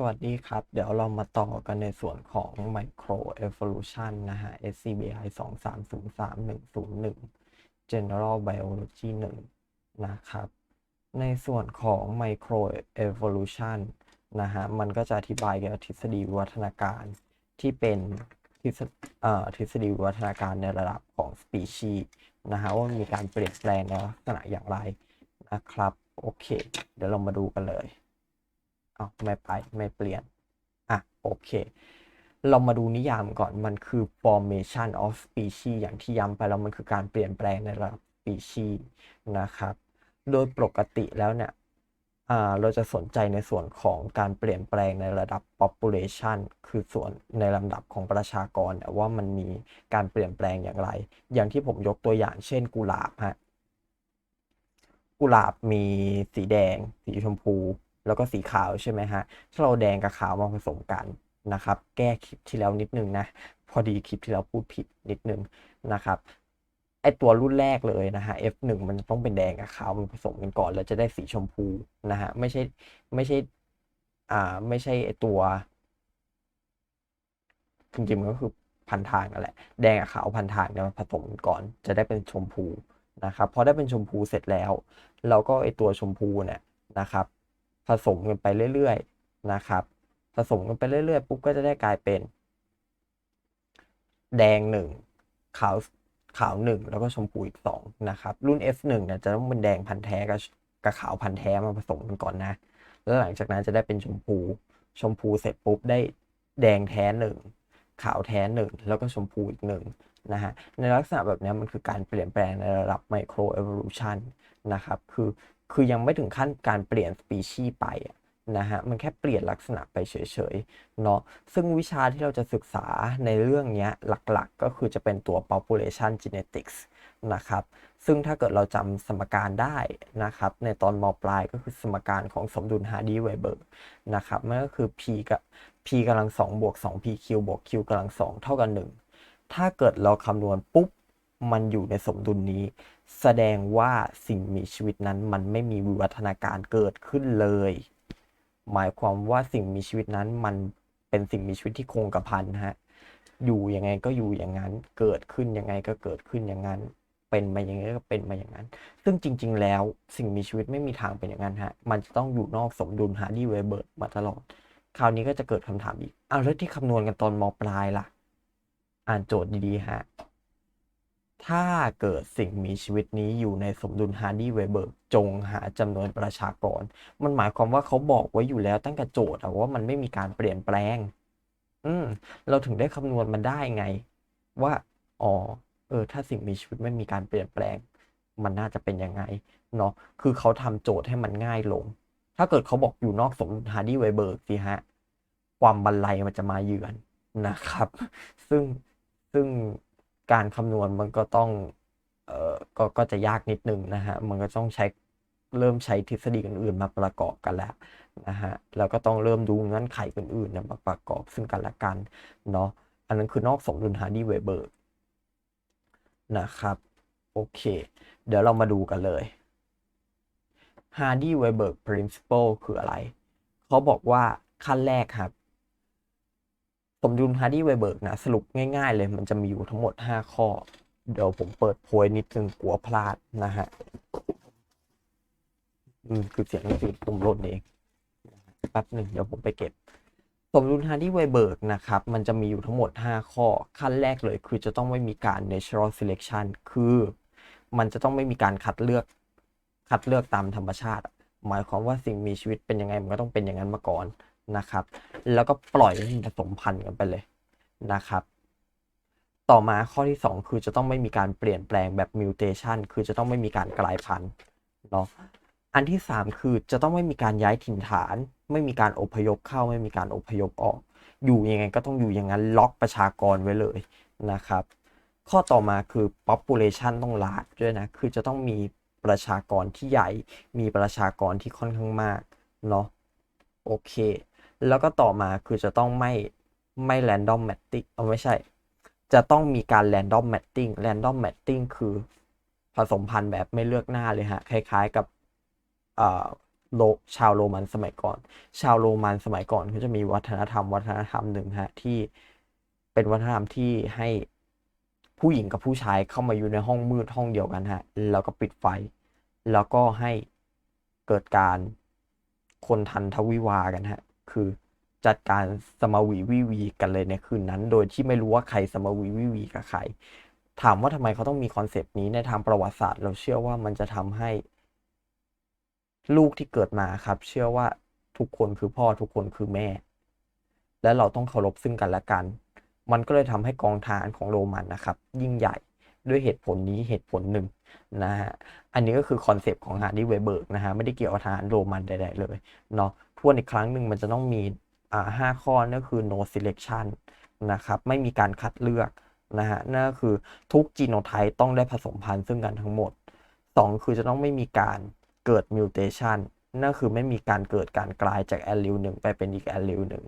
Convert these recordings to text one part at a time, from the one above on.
สวัสดีครับ เดี๋ยวเรามาต่อกันในส่วนของ Micro Evolution นะฮะ SCBI 2303101 General Biology 1 นะครับ ในส่วนของ Micro Evolution นะฮะ มันก็จะอธิบายเกี่ยวกับทฤษฎีวิวัฒนาการที่เป็นทฤษทฤษฎีวิวัฒนาการในระดับของสปีชีนะฮะว่ามีการเปลี่ยนแปลงในลักษณะอย่างไรนะครับ โอเค เดี๋ยวเรามาดูกันเลย เอาไม่ไปไม่เปลี่ยน อะ โอเค เรามาดูนิยามก่อนมันคือ formation of species อย่างที่ย้ำไปแล้วมันคือการเปลี่ยนแปลงในระดับ species นะครับ โดยปกติแล้วเนี่ยเราจะสนใจในส่วนของการเปลี่ยนแปลงในระดับ population คือส่วนในลำดับของประชากรเนี่ยว่ามันมีการเปลี่ยนแปลงอย่างไร อย่างที่ผมยกตัวอย่างเช่นกุหลาบฮะ กุหลาบมีสีแดง สีชมพู แล้วก็สีขาวใช่ไหมฮะ ถ้าเราแดงกับขาวมาผสมกันนะครับ แก้คลิปที่แล้วนิดนึงนะ พอดีคลิปที่เราพูดผิดนิดนึงนะครับไอตัวรุ่นแรกเลยนะฮะ F1 มันต้องเป็นแดงกับขาวมันผสมกันก่อนแล้วจะได้สีชมพูนะฮะ ไม่ใช่ไม่ใช่อ่าไม่ใช่ไอตัวจริงๆมันก็คือพันทางนั่นแหละ แดงกับขาวพันทางเนี่ยมันผสมกันก่อนจะได้เป็นชมพูนะครับพอได้เป็นชมพูเสร็จแล้ว เราก็ไอตัวชมพูเนี่ยนะครับ ผสมกันไปเรื่อยๆนะครับ ผสมกันไปเรื่อยๆปุ๊บก็จะได้กลายเป็น แดงหนึ่งขาวขาวหนึ่งแล้วก็ชมพูอีกสองนะครับ รุ่น F1 เนี่ยจะต้องเป็นแดงพันธุ์แท้กับกับขาวพันธุ์แท้มาผสมกันก่อนนะ แล้วหลังจากนั้นจะได้เป็นชมพู ชมพูเสร็จปุ๊บได้แดงแท้หนึ่งขาวแท้หนึ่งแล้วก็ชมพูอีกหนึ่งนะฮะ ในลักษณะแบบนี้มันคือการเปลี่ยนแปลงในระดับไมโครเอว o ลูชันนะครับ คือ คือยังไม่ถึงขั้นการเปลี่ยนสปีชีส์ไปนะฮะมันแค่เปลี่ยนลักษณะไปเฉยๆเนาะซึ่งวิชาที่เราจะศึกษาในเรื่องนี้หลักๆ ก็คือจะเป็นตัว population genetics นะครับ ซึ่งถ้าเกิดเราจำสมการได้นะครับ ในตอนมปลายก็คือสมการของสมดุล Hardy-Weber นะครับมันก็คือ p กับ p กำลัง2บวก 2pq บวก q กำลัง2เท่ากับ1ถ้าเกิดเราคำนวณปุ๊บ มันอยู่ในสมดุลนี้ แสดงว่าสิ่งมีชีวิตนั้นมันไม่มีวิวัฒนาการเกิดขึ้นเลย หมายความว่าสิ่งมีชีวิตนั้นมันเป็นสิ่งมีชีวิตที่คงกระพันฮะอยู่ยังไงก็อยู่อย่างนั้น เกิดขึ้นยังไงก็เกิดขึ้นอย่างนั้น เป็นมาอย่างไงก็เป็นมาอย่างนั้น ซึ่งจริง ๆ แล้วสิ่งมีชีวิตไม่มีทางเป็นอย่างนั้นฮะ มันจะต้องอยู่นอกสมดุลฮาร์ดีเวเบิร์ตมาตลอด คราวนี้ก็จะเกิดคำถามอีกอ้าวแล้วที่คำนวณกันตอนมปลายล่ะ อ่านโจทย์ดีๆฮะ ถ้าเกิดสิ่งมีชีวิตนี้อยู่ในสมดุลฮาร์ดีเวเบิร์กจงหาจำนวนประชากร มันหมายความว่าเขาบอกไว้อยู่แล้วตั้งแต่โจทย์ว่ามันไม่มีการเปลี่ยนแปลง อืม เราถึงได้คำนวณมันได้ไง ว่าอ๋อเออ ถ้าสิ่งมีชีวิตไม่มีการเปลี่ยนแปลง มันน่าจะเป็นยังไงเนาะคือเขาทำโจทย์ให้มันง่ายลง ถ้าเกิดเขาบอกอยู่นอกสมดุลฮาร์ดีเวเบิร์กสิฮะความบันไลมันจะมาเยือนนะครับ ซึ่งซึ่ง การคำนวณมันก็ต้องเอ่อก็ก็จะยากนิดนึงนะฮะมันก็ต้องใช้เริ่มใช้ทฤษฎีอื่นๆมาประกอบกันแล้วนะฮะแล้วก็ต้องเริ่มดูเงื่อนไขอื่นๆเนี่ยมาประกอบซึ่งกันและกันเนาะอันนั้นคือนอกสมดุลฮาร์ดีเวเบิร์กนะครับโอเค เดี๋ยวเรามาดูกันเลย Hardy-Weinberg Principle คืออะไร เขาบอกว่าขั้นแรกครับ สมดุล Hardy-Weinberg นะ สรุปง่ายๆเลยมันจะมีอยู่ทั้งหมด 5 ข้อ เดี๋ยวผมเปิดโพยนิดนึงกลัวพลาดนะฮะอืมคือเสียงหนังสือผมหล่นเองแป๊บหนึ่งเดี๋ยวผมไปเก็บ สมดุล Hardy-Weinberg นะครับ มันจะมีอยู่ทั้งหมด 5 ข้อ ขั้นแรกเลยคือจะต้องไม่มีการ natural selection คือมันจะต้องไม่มีการคัดเลือกคัดเลือกตามธรรมชาติ หมายความว่าสิ่งมีชีวิตเป็นยังไงมันก็ต้องเป็นอย่างนั้นมาก่อน นะครับ แล้วก็ปล่อยให้มันผสมพันธุ์กันไปเลยนะครับ ต่อมาข้อที่ 2 คือจะต้องไม่มีการเปลี่ยนแปลงแบบ mutation คือจะต้องไม่มีการกลายพันธุ์เนาะอันที่ 3 คือจะต้องไม่มีการย้ายถิ่นฐาน ไม่มีการอพยพเข้าไม่มีการอพยพออก อยู่ยังไงก็ต้องอยู่อย่างนั้นล็อกประชากรไว้เลยนะครับ ข้อต่อมาคือ population ต้อง large ด้วยนะ คือจะต้องมีประชากรที่ใหญ่ มีประชากรที่ค่อนข้างมาก เนาะ โอเค แล้วก็ต่อมาคือจะต้องไม่ไม่ random matching เอาไม่ใช่ จะต้องมีการ random matching random matching คือผสมพันธุ์แบบไม่เลือกหน้าเลยฮะ คล้ายๆกับโลชาวโรมันสมัยก่อน ชาวโรมันสมัยก่อนเขาจะมีวัฒนธรรม วัฒนธรรมหนึ่งฮะที่เป็นวัฒนธรรมที่ให้ผู้หญิงกับผู้ชายเข้ามาอยู่ในห้องมืดห้องเดียวกันฮะ แล้วก็ปิดไฟ แล้วก็ให้เกิดการคนทันทวิวากันฮะ คือจัดการสมวีวิวีกันเลยในคืนนั้น โดยที่ไม่รู้ว่าใครสมวีวิวีกับใคร ถามว่าทำไมเขาต้องมีคอนเซปต์นี้ในทางประวัติศาสตร์ เราเชื่อว่ามันจะทำให้ ลูกที่เกิดมาครับ เชื่อว่าทุกคนคือพ่อทุกคนคือแม่ และเราต้องเคารพซึ่งกันและกัน มันก็เลยทำให้กองทหารของโรมันนะครับ ยิ่งใหญ่ด้วยเหตุผลนี้เหตุผลหนึ่งนะฮะ อันนี้ก็คือคอนเซปต์ของฮาร์ดีเวเบิร์กนะฮะ ไม่ได้เกี่ยวกับทหารโรมันใดๆเลยเนาะ ทวนอีกครั้งหนึ่งมันจะต้องมีอ่าห้าข้อนั่นคือ no selection นะครับไม่มีการคัดเลือกนะฮะนั่นก็คือทุกจีโนไทป์ต้องได้ผสมพันธุ์ซึ่งกันทั้งหมด 2 คือจะต้องไม่มีการเกิดมิวเทชันนั่นคือไม่มีการเกิดการกลายจากแอลลิวหนึ่งไปเป็นอีกแอลลิวหนึ่ง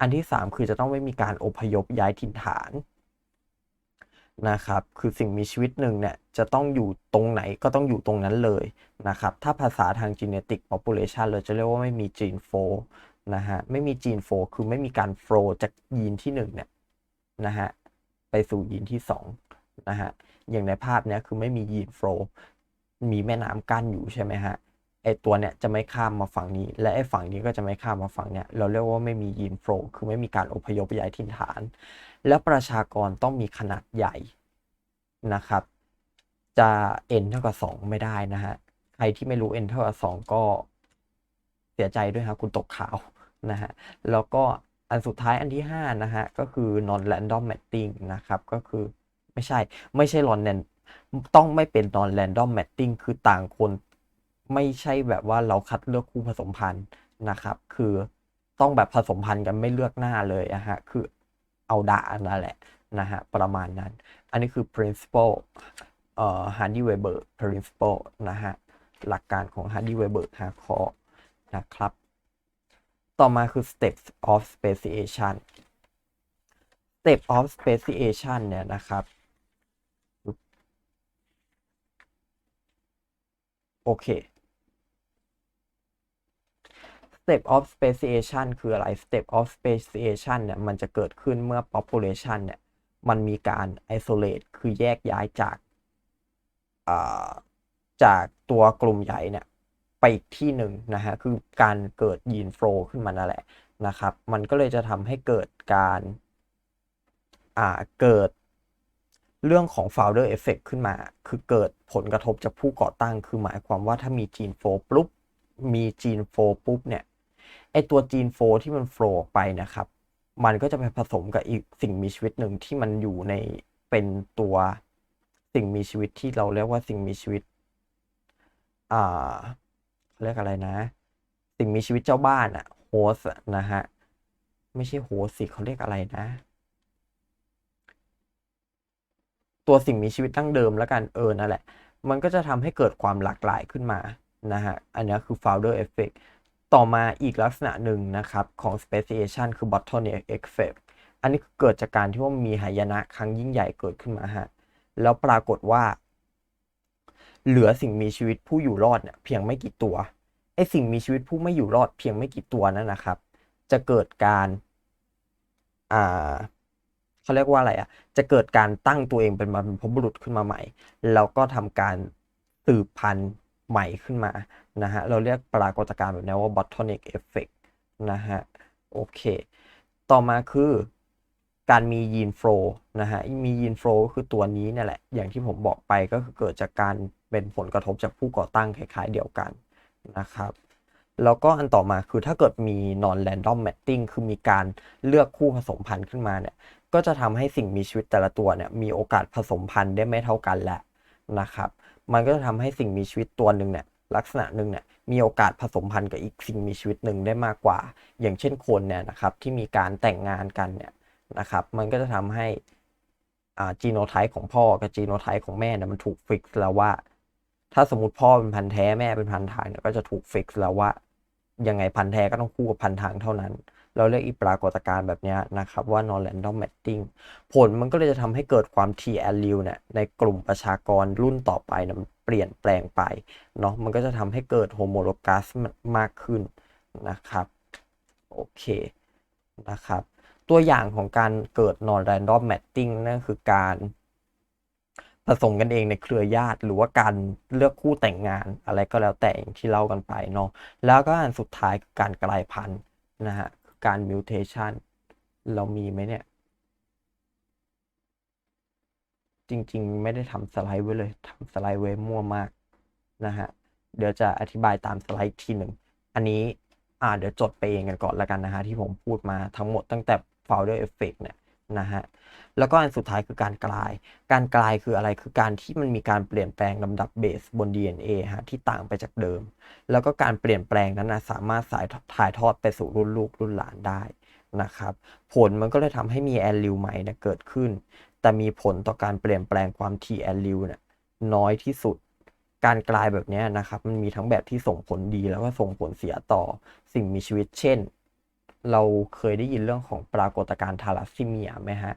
อันที่ 3 คือจะต้องไม่มีการอพยพย้ายถิ่นฐาน นะครับ คือสิ่งมีชีวิตหนึ่งเนี่ยจะต้องอยู่ตรงไหนก็ต้องอยู่ตรงนั้นเลยนะครับ ถ้าภาษาทาง genetic population เราจะเรียกว่าไม่มี gene flow นะฮะ ไม่มี gene flow คือไม่มีการ flow จากยีนที่1เนี่ยนะฮะไปสู่ยีนที่2นะฮะ อย่างในภาพเนี้ยคือไม่มียีน flow มีแม่น้ำกั้นอยู่ใช่ไหมฮะ ไอตัวเนี้ยจะไม่ข้ามมาฝั่งนี้ และไอฝั่งนี้ก็จะไม่ข้ามมาฝั่งเนี้ย เราเรียกว่าไม่มียีน flow คือไม่มีการอพยพย้ายถิ่นฐาน และประชากรต้องมีขนาดใหญ่นะครับ จะ n เท่ากับ 2 ไม่ได้นะฮะ ใครที่ไม่รู้ n เท่ากับ 2 ก็เสียใจด้วยครับคุณตกข่าวนะฮะ แล้วก็อันสุดท้ายอันที่ 5 นะฮะ ก็คือ non random matching นะครับ ก็คือไม่ใช่ไม่ใช่ non ต้องไม่เป็น non random matching คือต่างคนไม่ใช่แบบว่าเราคัดเลือกคู่ผสมพันธุ์นะครับ คือต้องแบบผสมพันธุ์กันไม่เลือกหน้าเลยอะฮะ คือ เอาด่านั่นแหละนะฮะประมาณนั้น อันนี้คือ principle เอ่อ Hardy Weber principle นะฮะหลักการของ Hardy Weber 5ข้อนะครับ ต่อมาคือ steps of speciation step of speciation เนี่ยนะครับโอเค step of speciation คืออะไร step of speciation เนี่ยมันจะเกิดขึ้นเมื่อ population เนี่ยมันมีการ isolate คือแยกย้ายจากจากตัวกลุ่มใหญ่เนี่ยไปอีกที่หนึ่งนะฮะคือการเกิดยีนโฟลขึ้นมานั่นแหละนะครับ มันก็เลยจะทำให้เกิดการาเกิดเรื่องของ founder effect ขึ้นมา คือเกิดผลกระทบจากผู้ก่อตั้ง คือหมายความว่าถ้ามีจีนโฟลปุ๊บ มีจีนโฟลปุ๊บเนี่ย ตัวจีนโฟลที่มันโฟลออกไปนะครับ มันก็จะไปผสมกับอีกสิ่งมีชีวิตหนึ่งที่มันอยู่ในเป็นตัวสิ่งมีชีวิตที่เราเรียกว่าสิ่งมีชีวิต อ่าเรียกอะไรนะ สิ่งมีชีวิตเจ้าบ้านอะโฮสนะฮะ ไม่ใช่โฮสสิเขาเรียกอะไรนะ ตัวสิ่งมีชีวิตตั้งเดิมแล้วกันเออนั่นแหละ มันก็จะทำให้เกิดความหลากหลายขึ้นมานะฮะ อันนี้คือ founder effect ต่อมาอีกลักษณะหนึ่งนะครับของ speciation คือ bottleneck effect อันนี้เกิดจากการที่ว่ามีหายนะครั้งยิ่งใหญ่เกิดขึ้นมาฮะแล้วปรากฏว่า เหลือสิ่งมีชีวิตผู้อยู่รอดเนี่ยเพียงไม่กี่ตัวไอสิ่งมีชีวิตผู้ไม่อยู่รอดเพียงไม่กี่ตัวนั่นนะครับ จะเกิดการอ่าเขาเรียกว่าอะไรอะจะเกิดการตั้งตัวเองเป็นบรรพบุรุษขึ้นมาใหม่ แล้วก็ทำการสืบพันธุ์ ใหม่ขึ้นมานะฮะเราเรียกปรากฏการณ์แบบนี้ว่า bottleneck effect นะฮะโอเค ต่อมาคือการมียีนโฟลนะฮะมียีนโฟลก็คือตัวนี้นี่แหละ อย่างที่ผมบอกไปก็คือเกิดจากการเป็นผลกระทบจากผู้ก่อตั้งคล้ายๆเดียวกันนะครับแล้วก็อันต่อมาคือถ้าเกิดมี non random matching คือมีการเลือกคู่ผสมพันธุ์ขึ้นมาเนี่ยก็จะทำให้สิ่งมีชีวิตแต่ละตัวเนี่ยมีโอกาสผสมพันธุ์ได้ไม่เท่ากันแหละนะครับ มันก็จะทำให้สิ่งมีชีวิตตัวหนึ่งเนี่ยลักษณะหนึ่งเนี่ยมีโอกาสผสมพันธุ์กับอีกสิ่งมีชีวิตหนึ่งได้มากกว่า อย่างเช่นคนเนี่ยนะครับที่มีการแต่งงานกันเนี่ยนะครับ มันก็จะทำให้อ่าจีโนไทป์ของพ่อกับจีโนไทป์ของแม่เนี่ยมันถูกฟิกแล้วว่า ถ้าสมมติพ่อเป็นพันธุ์แท้แม่เป็นพันธุ์ทางเนี่ยก็จะถูกฟิกแล้วว่ายังไงพันธุ์แท้ก็ต้องคู่กับพันธุ์ทางเท่านั้น เราเรียกอีปรากฏการณ์แบบนี้นะครับว่า non random matching ผลมันก็เลยจะทำให้เกิดความ T allele เนี่ยในกลุ่มประชากรรุ่นต่อไปนี่ยมันเปลี่ยนแปลงไปเนาะมันก็จะทำให้เกิด homologous มากขึ้นนะครับโอเคนะครับตัวอย่างของการเกิด non random matching นั่นคือการผสมกันเองในเครือญาติหรือว่าการเลือกคู่แต่งงานอะไรก็แล้วแต่อย่างที่เล่ากันไปเนาะแล้วก็อันสุดท้ายคือการกลายพันธุ์นะฮะ การมิวเทชันเรามีไหมเนี่ย จริงๆ ไม่ได้ทำสไลด์ไว้เลยทำสไลด์ไว้มั่วมากนะฮะ เดี๋ยวจะอธิบายตามสไลด์ทีหนึ่ง อันนี้อ่าเดี๋ยวจดไปเองกันก่อนละกันนะฮะ ที่ผมพูดมาทั้งหมดตั้งแต่ founder effect เนี่ย นะฮะแล้วก็อันสุดท้ายคือการกลาย การกลายคืออะไรคือการที่มันมีการเปลี่ยนแปลงลำดับเบสบน DNA ฮะที่ต่างไปจากเดิม แล้วก็การเปลี่ยนแปลงนั้นนะสามารถสายถ่ายทอดไปสู่รุ่นลูกรุ่นหลานได้นะครับ ผลมันก็เลยทำให้มีแอลลิวใหม่เนี่ยเกิดขึ้น แต่มีผลต่อการเปลี่ยนแปลงความ T แอลลิวเนี่ยน้อยที่สุด การกลายแบบนี้นะครับมันมีทั้งแบบที่ส่งผลดีแล้วก็ส่งผลเสียต่อสิ่งมีชีวิต เช่น เราเคยได้ยินเรื่องของปรากฏการณ์ทาลัสซีเมียไหมฮะ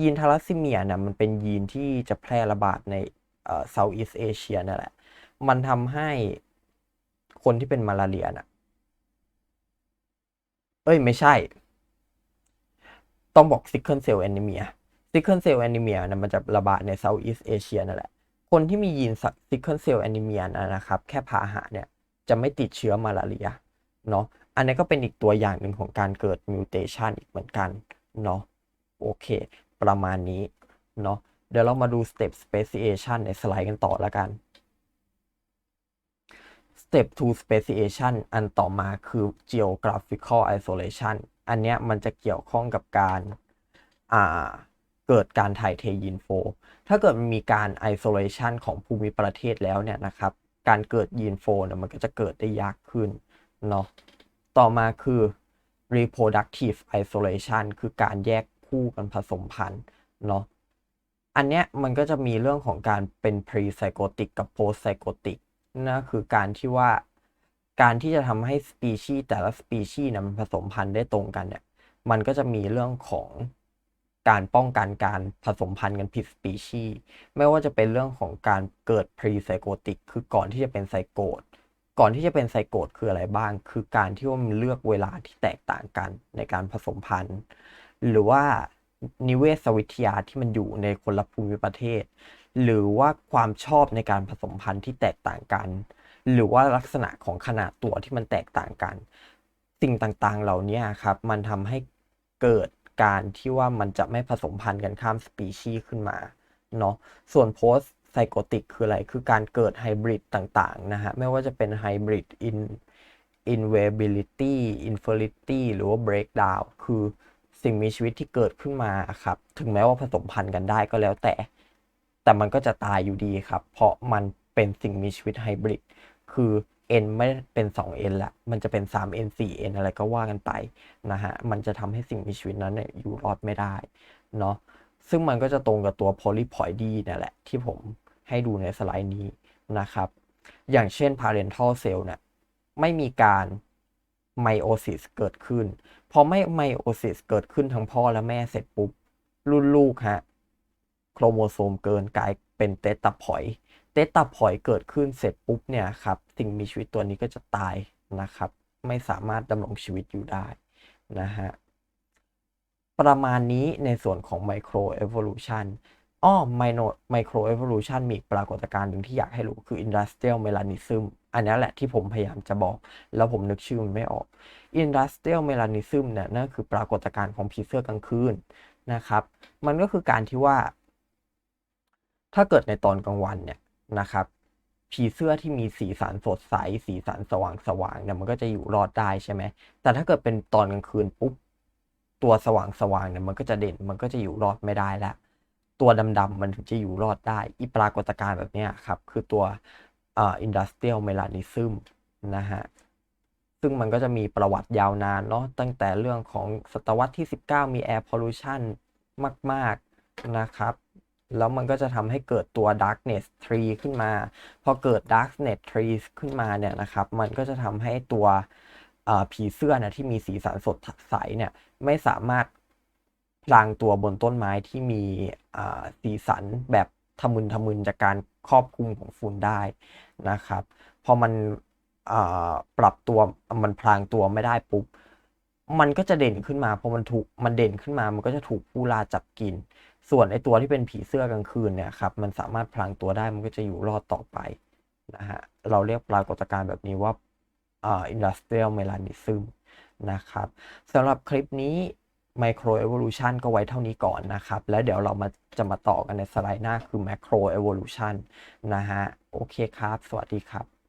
ยีนทาลัสซีเมียเนี่ยมันเป็นยีนที่จะแพร่ระบาดในเซาท์อีสเอเชียนั่นแหละ มันทำให้คนที่เป็นมาลาเรียน่ะ เอ้ยไม่ใช่ ต้องบอกซิคเคิลเซลแอนิเมียซิคเคิลเซลแอนิเมียนะมันจะระบาดในเซาท์อีสเอเชียนั่นแหละ คนที่มียีนซิคเคิลเซลแอนิเมียนะครับ แค่พาหะเนี่ย จะไม่ติดเชื้อมาลาเรียเนาะ อันนี้ก็เป็นอีกตัวอย่างหนึ่งของการเกิดมิวเทชันอีกเหมือนกันเนาะโอเค ประมาณนี้เนาะเดี๋ยวเรามาดู step speciation ในสไลด์กันต่อแล้วกัน step 2 speciation อันต่อมาคือ geographical isolation อันเนี้ยมันจะเกี่ยวข้องกับการอ่าเกิดการถ่ายเทยีนโฟ ถ้าเกิดมีการ isolation ของภูมิประเทศแล้วเนี่ยนะครับ การเกิดยีนโฟเนี่ยมันก็จะเกิดได้ยากขึ้นเนาะ ต่อมาคือ reproductive isolation คือการแยกคู่กันผสมพันธุ์เนาะอันเนี้ยมันก็จะมีเรื่องของการเป็น pre psychotic กับ post psychotic นะคือการที่ว่าการที่จะทำให้สปีชีส์แต่ละสปีชีส์นะมันผสมพันธุ์ได้ตรงกันเนี่ยมันก็จะมีเรื่องของการป้องกันการผสมพันธุ์กันผิดสปีชีส์ไม่ว่าจะเป็นเรื่องของการเกิด pre psychotic คือก่อนที่จะเป็นไซโกต ก่อนที่จะเป็นไซโกตคืออะไรบ้าง คือการที่ว่ามันเลือกเวลาที่แตกต่างกันในการผสมพันธุ์ หรือว่านิเวศวิทยาที่มันอยู่ในคนละภูมิประเทศ หรือว่าความชอบในการผสมพันธุ์ที่แตกต่างกัน หรือว่าลักษณะของขนาดตัวที่มันแตกต่างกัน สิ่งต่างๆเหล่านี้ครับ มันทำให้เกิดการที่ว่ามันจะไม่ผสมพันธุ์กันข้ามสปีชีส์ขึ้นมาเนาะส่วนโพส ไซโกติกคืออะไร คือการเกิดไฮบริดต่างๆนะฮะ ไม่ว่าจะเป็นไฮบริด in inviability infertility หรือว่า breakdown คือสิ่งมีชีวิตที่เกิดขึ้นมาครับ ถึงแม้ว่าผสมพันธุ์กันได้ก็แล้วแต่ แต่มันก็จะตายอยู่ดีครับ เพราะมันเป็นสิ่งมีชีวิตไฮบริดคือ n ไม่เป็น 2n ละ มันจะเป็น 3n 4n อะไรก็ว่ากันไปนะฮะ มันจะทำให้สิ่งมีชีวิตนั้นอยู่รอดไม่ได้เนาะ ซึ่งมันก็จะตรงกับตัว polyploidy นี่แหละ ที่ผมให้ดูในสไลด์นี้นะครับ อย่างเช่น parental cell เนี่ยไม่มีการไมโอซิสเกิดขึ้น พอไม่ไมโอซิสเกิดขึ้นทั้งพ่อและแม่เสร็จปุ๊บ รุ่นลูกฮะโครโมโซมเกินกลายเป็นเตตาพอยเตตาพอยเกิดขึ้นเสร็จปุ๊บเนี่ยครับสิ่งมีชีวิตตัวนี้ก็จะตายนะครับ ไม่สามารถดำรงชีวิตอยู่ได้นะฮะ ประมาณนี้ในส่วนของไมโครเอว o ลูชันอ้อไมโนไมโครเอว o ลูชันมีปรากฏการณ์หนึ่งที่อยากให้รู้คืออินดัสเทรียลเมลานิซึมอันนี้แหละที่ผมพยายามจะบอก แล้วผมนึกชื่อมันไม่ออกอินดัสเทรียลเมลานิซึมเนี่ยนั่นคือปรากฏการณ์ของผีเสื้อกลางคืนนะครับ มันก็คือการที่ว่า ถ้าเกิดในตอนกลางวันเนี่ยนะครับผีเสื้อที่มีสีสันสดใส สีสันสว่างสว่างเนี่ยมันก็จะอยู่รอดได้ใช่ไหมแต่ถ้าเกิดเป็นตอนกลางคืนปุ๊บ ตัวสว่างสว่างเนี่ยมันก็จะเด่นมันก็จะอยู่รอดไม่ได้แล้วตัวดำๆมันถึงจะอยู่รอดได้อีปรากฏการณ์แบบนี้ครับ คือตัวอ่าอินดัสเทรียลเมลานิซึมนะฮะซึ่งมันก็จะมีประวัติยาวนานเนาะตั้งแต่เรื่องของศตวรรษที่ 19 มี air pollution มาก ๆ นะครับ แล้วมันก็จะทำให้เกิดตัว darkness tree ขึ้นมา พอเกิด darkness tree ขึ้นมาเนี่ยนะครับ มันก็จะทำให้ตัวอ่าผีเสื้อนะที่มีสีสันสดใสเนี่ย ไม่สามารถพลางตัวบนต้นไม้ที่มีสีสันแบบทะมึนทะมึนจากการครอบคลุมของฝุ่นได้นะครับ พอมันปรับตัวมันพลางตัวไม่ได้ปุ๊บมันก็จะเด่นขึ้นมาพอมันถูกมันเด่นขึ้นมา มันก็จะถูกผู้ล่าจับกิน ส่วนไอตัวที่เป็นผีเสื้อกลางคืนเนี่ยครับมันสามารถพลางตัวได้มันก็จะอยู่รอดต่อไปนะฮะเราเรียกปรากฏการณ์แบบนี้ว่าอ่า industrial melanism นะครับสำหรับคลิปนี้ micro evolution ก็ไว้เท่านี้ก่อนนะครับ แล้วเดี๋ยวเรามาจะมาต่อกันในสไลด์หน้าคือ macro evolution นะฮะ โอเคครับ สวัสดีครับ